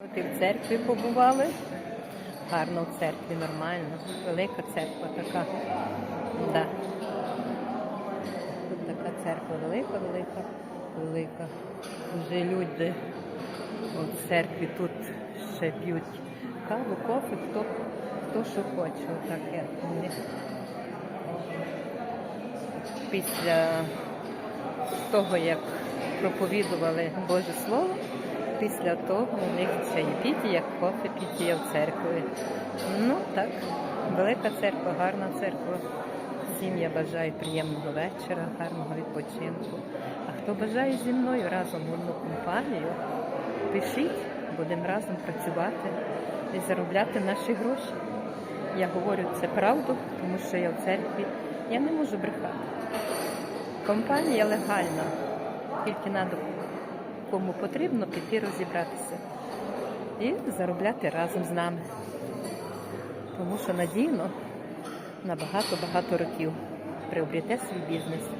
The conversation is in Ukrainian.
І в церкві побували. Гарно в церкві, нормально. Велика церква така. Да. Тут така церква велика, велика, велика. Вже люди у церкві тут ще п'ють каву, кофе, хто, хто що хоче. Отак як у. Після того, як проповідували Боже Слово, після того у них чаєпіті, як кофе піті в церкві. Ну так, велика церква, гарна церква. Всім я бажаю приємного вечора, гарного відпочинку. А хто бажає зі мною разом в одну компанію, пишіть, будемо разом працювати і заробляти наші гроші. Я говорю це правду, тому що я в церкві. Я не можу брехати. Компанія легальна, тільки треба кому потрібно піти розібратися і заробляти разом з нами. Тому що надійно на багато-багато років приобрете свій бізнес.